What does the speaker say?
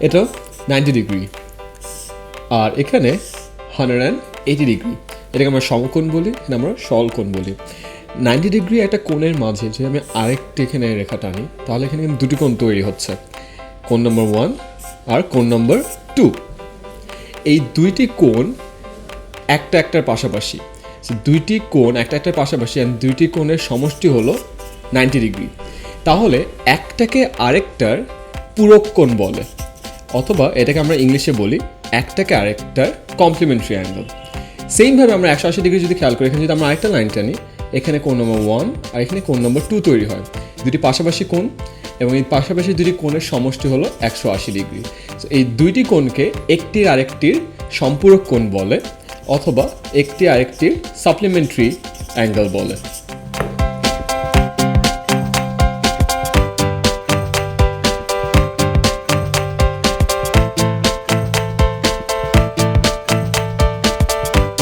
এটা ninety degree. আর এখানে hundred and eighty degree. এটাকে আমরা সমকোণ বলি এটা আমরা সলকোণ বলি। নাইনটি ডিগ্রি একটা কোণের মাঝে, যদি আমি আরেকটি এখানে রেখা টানি, তাহলে এখানে কিন্তু দুটি কোণ তৈরি হচ্ছে। কোণ নম্বর ওয়ান আর কোণ নম্বর টু। এই দুইটি কোণ একটা একটার পাশাপাশি। দুইটি কোণ একটা একটার পাশাপাশি and দুইটি কোণের সমষ্টি হলো নাইনটি ডিগ্রি। তাহলে একটাকে আরেকটার পূরক কোণ বলে। অথবা এটাকে আমরা ইংলিশে বলি একটাকে আরেকটার কমপ্লিমেন্টারি অ্যাঙ্গেল সেমভাবে আমরা একশো আশি ডিগ্রি যদি খেয়াল করি এখানে যদি আমরা আরেকটা লাইন টানি এখানে কোন নম্বর ওয়ান আর এখানে কোন নম্বর টু তৈরি হয়। দুটি পাশাপাশি কোণ এবং এই পাশাপাশি দুটি কোণের সমষ্টি হলো একশো আশি ডিগ্রি So, এই দুইটি কোণকে একটির আরেকটির সম্পূরক কোণ বলে অথবা একটি আরেকটির সাপ্লিমেন্টারি অ্যাঙ্গেল বলে।